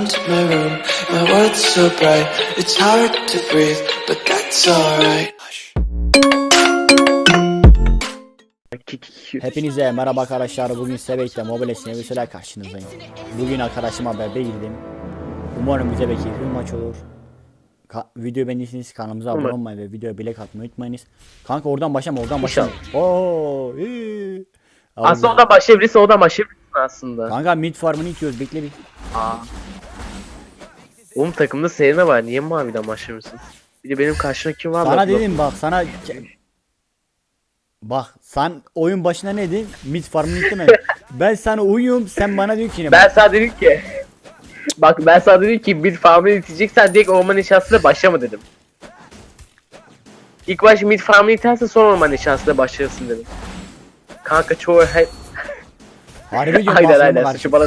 come to my room. My world's so bright, it's hard to breathe, but that's alright. Hepinize merhaba arkadaşlar. Bugün Sebek'te Mobile Snevisiyle karşınızdayım. Bugün arkadaşıma beraber girdim. Umarım bize belki bir maç olur. Ka video beğendiyseniz kanalımıza abone olmayı ve videoya bilek atmayı unutmayınız. Kanka oradan başlama oradan başlama. Oo, iyi. Aslında oradan başlayabilirsin, oradan başlayabilirsin aslında. Kanka mid farmını itiyoruz bekle bir. Aa. Oğlum takımda Serena var, niye maviden başlamıyorsun? Bir de benim karşımda kim var? Sana Bak, dedim bak sana Bak sen oyun başına ne dedin? Mid farmını itme. ben sana uyuyorum sen bana diyor ki ne? Ben sana dedim ki... Bak ben sana dedim ki bir farmını iteceksen direkt orman inşasıyla başlama dedim. İlk baş mid farmını itersen sonra orman inşasıyla başlarsın dedim. Kanka çoğu hep... Harbi diyorum aynen aynen suçu bana...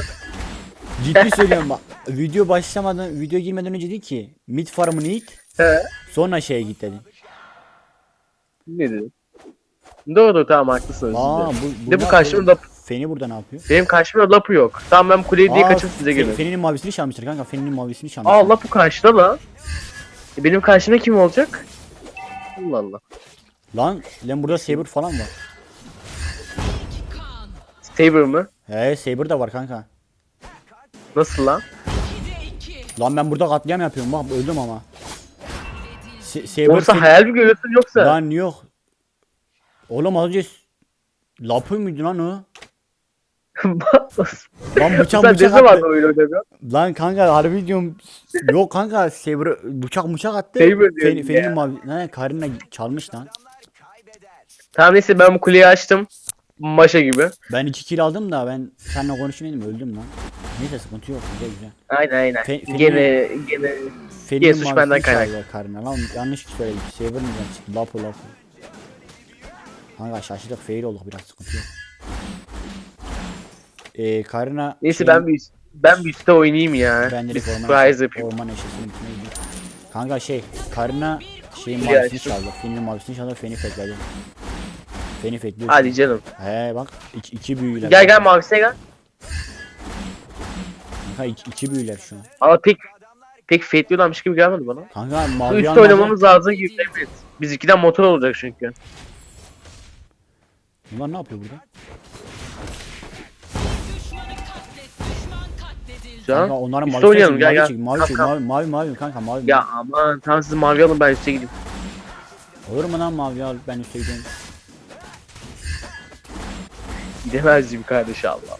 Ciddi söylüyorum bak. Video başlamadan, video girmeden önce dedi ki mid farmını it, He. sonra şeye git dedi. Ne dedim? Doğru tamam haklısın. özür Aa dilerim. bu de bu karşımda lap... Feni burada ne yapıyor? Benim karşımda lapı yok. Tamam ben kuleyi diye Aa, kaçıp size Fe- geliyorum. Feninin mavisini çalmıştır kanka. Feninin mavisini çalmıştır. Aa lapı karşıda lan. E, benim karşımda kim olacak? Allah Allah. Lan lan burada Saber falan var. Saber mı? He Saber da var kanka. Nasıl lan? Lan ben burada katliam yapıyorum bak öldüm ama. Saber Fen- hayal mi görüyorsun yoksa? Lan yok. Oğlum az önce s- Lapı mıydı lan o? Lan bıçak sen bıçak attı. öyle? Lan kanka harbi diyorum. Yok kanka Saber bıçak bıçak attı. Saber diyorum Fen, ya. Feninin mavi. Ne Karina çalmış lan. Tamam neyse ben bu kuleyi açtım. Maşa gibi. Ben 2 kill aldım da ben seninle konuşmayayım öldüm lan. Neyse sıkıntı yok güzel güzel. Aynen aynen. Fe- Fener'in- gene gene Feninin suç benden kaynak. çaldı Karina lan yanlış söyledim. Saber mıdan çıktı lapı lapı. Kanka şaşırdık fail olduk biraz sıkıntı yok. Eee Karina neyse şeyin- ben bir ben bir üstte oynayayım ya. ben bir direkt orman, yapayım. orman eşesini bitmeye gidiyorum. Kanka şey Karina şeyin mavisini çaldı. Feninin mavisini çaldı Feni fetledi. Feni fetliyor. Hadi canım. He bak iki, iki büyüler. Gel gel mavisine gel. Kanka iki, iki büyüler şu an. Ama pek pek fetliyorlarmış gibi gelmedi bana. Kanka mavi üstte oynamamız lazım gibi. Evet. Biz ikiden motor olacak çünkü. Bunlar ne yapıyor burada? Şu an onların mavi oynayalım gel mavi gel. çek, mavi çek, mavi, mavi, mavi kanka mavi. Ya aman tamam siz mavi alın ben üste gideyim. Olur mu lan mavi al ben üstte gidiyorum. Gidemezdim kardeş Allah.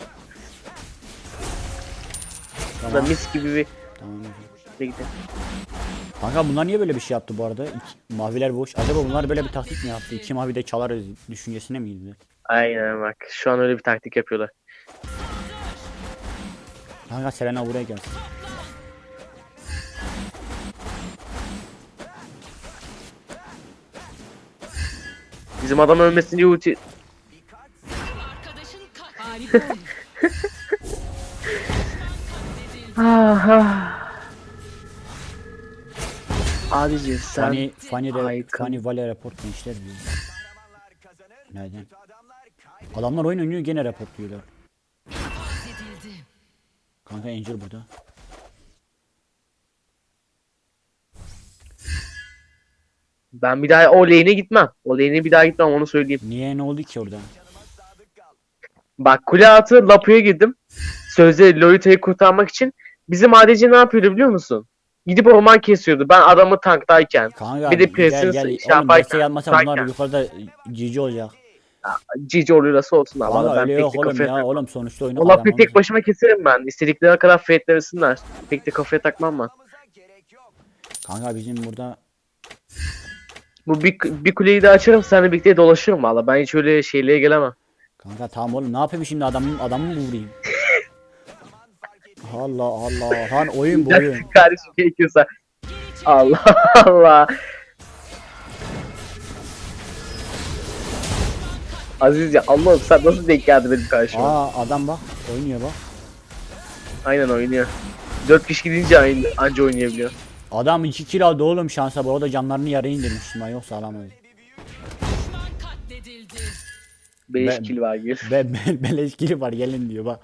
Tamam. Tamam. mis gibi bir Tamam. üste gidelim. Kanka bunlar niye böyle bir şey yaptı bu arada? İki, maviler boş. Acaba bunlar böyle bir taktik mi yaptı? İki mavi de çalarız düşüncesine mi girdi? Aynen bak şu an öyle bir taktik yapıyorlar. Kanka Selena buraya gelsin. Bizim adam ölmesin diye ulti... Harika oyun. Ah, ah. Abici sen... Fanny, de, harika. Fanny Vale report gençler diyor. Nereden? Adamlar oyun oynuyor gene report diyorlar. edildi. Kanka Angel burada. Ben bir daha o lane'e gitmem. O lane'e bir daha gitmem onu söyleyeyim. Niye ne oldu ki orada? Bak kule altı Lapu'ya girdim. Sözde Lolita'yı kurtarmak için. Bizim ADC ne yapıyordu biliyor musun? Gidip orman kesiyordu. Ben adamı tanktayken. Kanka Bir de gel presini gel. şey Oğlum yaparken, almasa bunlar yukarıda cici olacak. Cici oluyorsa olsun ama Valla öyle yok oğlum ya takmam. oğlum sonuçta oyunu O Lapu'yu tek başıma keserim ben. İstedikleri kadar fetlemesinler. Pek de kafaya takmam ben. Kanka bizim burada Bu bir, bir kuleyi de açarım seninle birlikte dolaşırım valla. Ben hiç öyle şeyliğe gelemem. Kanka tamam oğlum ne yapayım şimdi adamın adamı mı vurayım? Allah Allah lan oyun bu oyun. Kardeşim gerekiyorsa. Allah Allah. Aziz ya Allah'ım sen nasıl denk geldin benim karşıma? Aa adam bak oynuyor bak. Aynen oynuyor. 4 kişi gidince aynı, anca oynayabiliyor. Adam 2 kill aldı oğlum şansa bu arada camlarını yarı indirmiştim ben yoksa alamaz. 5 Ben- kill var gel. Ben, ben beleş kili var gelin diyor bak.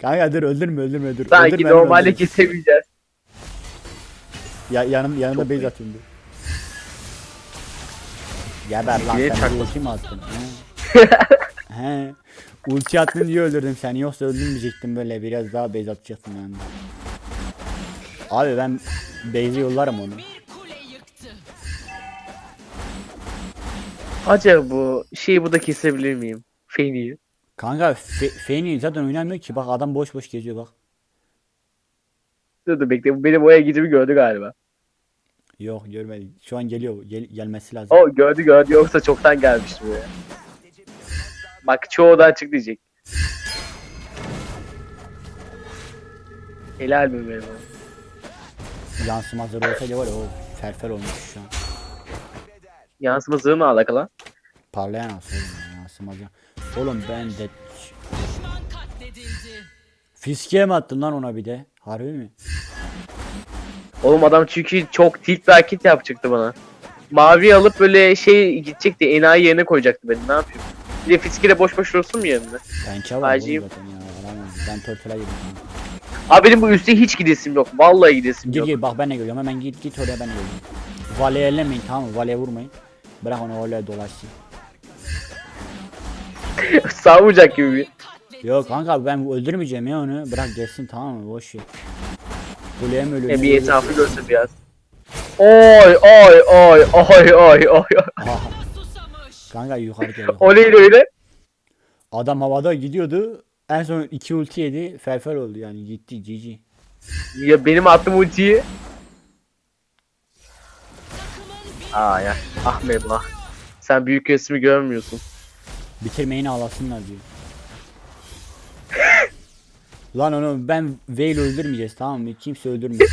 Kanka dur öldürme öldürme dur. Sanki öldürme, normalde öldürme. kesemeyeceğiz. Ya, yanım, yanında base atıyordu. Geber lan Niye sen çakma- bir ulti mi attın? He? He. Ulti attın diye öldürdüm seni yoksa öldürmeyecektim böyle biraz daha base atacaktım yani. Abi ben base'i yollarım onu. Acaba bu şeyi bu da kesebilir miyim? Feni'yi. Kanka Fe Feni zaten oynamıyor ki bak adam boş boş geziyor bak. Dur dur bekle bu benim oraya gidimi gördü galiba. Yok görmedim. Şu an geliyor. Gel gelmesi lazım. O gördü gördü yoksa çoktan gelmişti buraya. Bak çoğu odan çık diyecek. Helal mi benim oğlum? Yansıma hazır olsaydı var ya o ferfer olmuş şu an. Yansıma zırhı ne alaka lan? Parlayan asıl oğlum ya, yansıma hazır. Oğlum ben de fiskiye mi attın lan ona bir de? Harbi mi? Oğlum adam çünkü çok tilt bir hareket yapacaktı bana. Mavi alıp böyle şey gidecekti enayi yerine koyacaktı beni ne yapayım. Bir de fiskiyle boş boş dursun mu yerinde? Pençe var oğlum zaten ya. Alamam. Ben törtüle girdim. Abi benim bu üstte hiç gidesim yok. Vallahi gidesim Gir yok. gir bak ben de geliyorum hemen git git oraya ben de geliyorum. Valeye ellemeyin tamam mı? Valeye vurmayın. Bırak onu öyle dolaşsın. Savuracak gibi bir. Yok kanka ben öldürmeyeceğim ya onu. Bırak gelsin tamam mı? Boş ver. Kuleye mi ölüyor? Ne bir etrafı görsün biraz. Oy oy oy oy oy oy. Aha, kanka yukarı geliyor. O neydi öyle? Adam havada gidiyordu. En son iki ulti yedi. Felfel oldu yani gitti GG. Ya benim attığım ultiyi. Aa ya. Ah Mevla. Sen büyük resmi görmüyorsun. Bitirmeyin ağlasınlar diyor. Lan onu ben Veil öldürmeyeceğiz tamam mı? Kimse öldürmesin.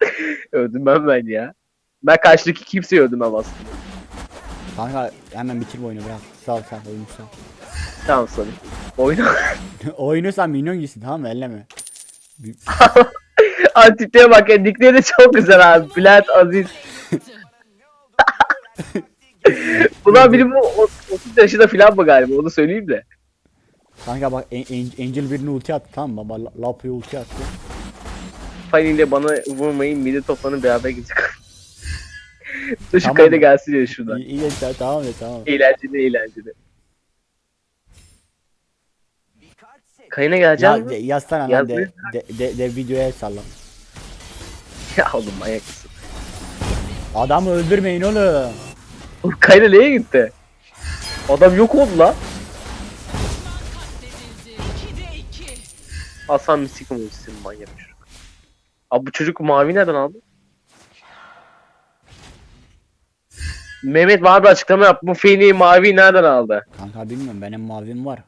Öldürmem ben ya. Ben karşıdaki kimseyi öldürmem aslında. Kanka hemen bitir bu oyunu bırak. Sal sal oyunu sal. Tamam sana. Oyna. oyunu sal minyon gitsin tamam mı? Elleme. Antiplere bak ya. Nickleri de çok güzel abi. Bülent Aziz. Bunlar benim bu 30 yaşında falan mı galiba onu söyleyeyim de. Kanka bak An- An- Angel birini ulti attı tamam mı? Baba La- Lapu'ya ulti attı. Fanny ile bana vurmayın mide toplanın beraber gidecek. Dur şu Tamam. kayda gelsin ya şuradan. İyi, iyi tamam tamam ya, tamam. Eğlenceli eğlenceli. Kayına Ya geleceğim de, mi? yazsana lan de, de, de, de videoya salla. Ya oğlum manyak mısın? Adamı öldürmeyin oğlum. Kayına neye gitti? Adam yok oldu lan. Katledildi. 2'de 2. Hasan mistik mi ultisi manyak çocuk. Abi bu çocuk mavi nereden aldı? Mehmet var bir açıklama yap. Bu feni mavi nereden aldı? Kanka bilmiyorum benim mavim var.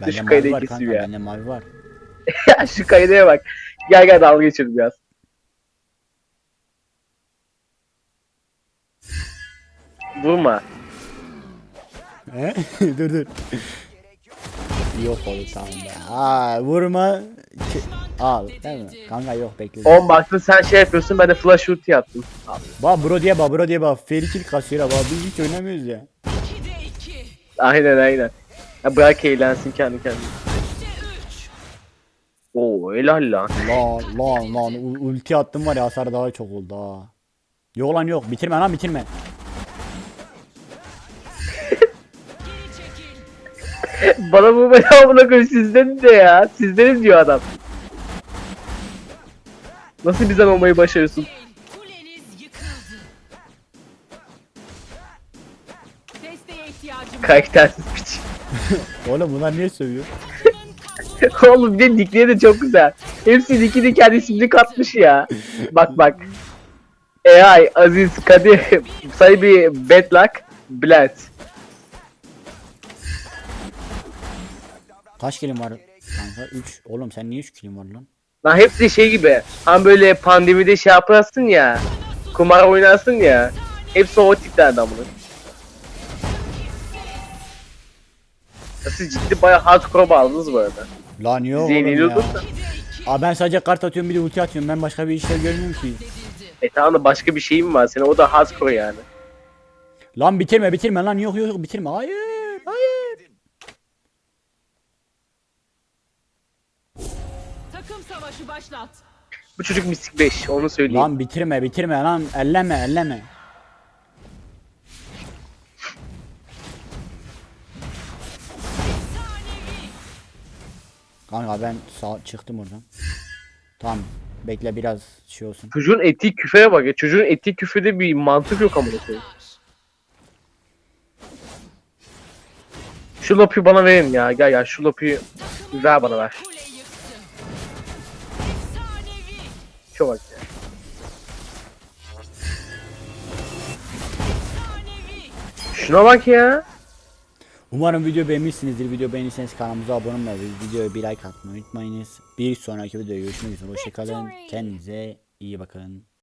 Bende Şu mavi kayda var ikisi kanka ya. bende mavi var. ya şu kaydaya bak. Gel gel dalga geçelim biraz. Vurma. He? dur dur. yok oldu tamam be. Aa vurma. Ki- Al değil mi? Kanka yok bekle. On baktın sen şey yapıyorsun ben de flash ulti yaptım. Bak bro diye bak bro diye bak. Ferikil kasıyor ha. Bak biz hiç oynamıyoruz ya. 2'de 2. Aynen aynen. Ya bırak eğlensin kendi kendine. 3'te 3. Oo helal lan. Lan lan lan U- ulti attım var ya hasar daha çok oldu ha. Yok lan yok bitirme lan bitirme. Bana bu bela buna koy sizden de ya. Sizdenim diyor adam. Nasıl bizden olmayı başarıyorsun? Karaktersiz piç. Oğlum bunlar niye sövüyor? Oğlum bir de nickleri de çok güzel. Hepsi nickini kendi ismini katmış ya. Bak bak. AI, Aziz, Kadir, sahibi Bad Luck, Kaç kilim var kanka? 3. Oğlum sen niye 3 kilim var lan? Lan hepsi şey gibi. Hani böyle pandemide şey yaparsın ya. Kumar oynarsın ya. Hepsi o tiplerden bunu. Ya Siz ciddi bayağı hardcore bağladınız bu arada. Lan yok Bizi oğlum ya. da. 2'de 2 Aa ben sadece kart atıyorum bir de ulti atıyorum. Ben başka bir işler görmüyorum ki. E tamam da başka bir şeyim var senin o da hardcore yani. Lan bitirme bitirme lan yok yok yok bitirme. Hayır hayır. Başlat. Bu çocuk mistik 5 onu söyleyeyim. Lan bitirme bitirme lan elleme elleme. Kanka ben sağ çıktım oradan. Tamam bekle biraz şey olsun. Çocuğun ettiği küfeye bak ya. Çocuğun ettiği küfede bir mantık yok amına koyayım. Şu lopuyu bana verin ya. Gel gel şu lopuyu ver bana ver. Şu bak ya. Şuna bak ya. Umarım video beğenmişsinizdir. Video beğenirseniz kanalımıza abone olmayı videoya bir like atmayı unutmayınız. Bir sonraki videoda görüşmek üzere. Hoşçakalın. Kendinize iyi bakın.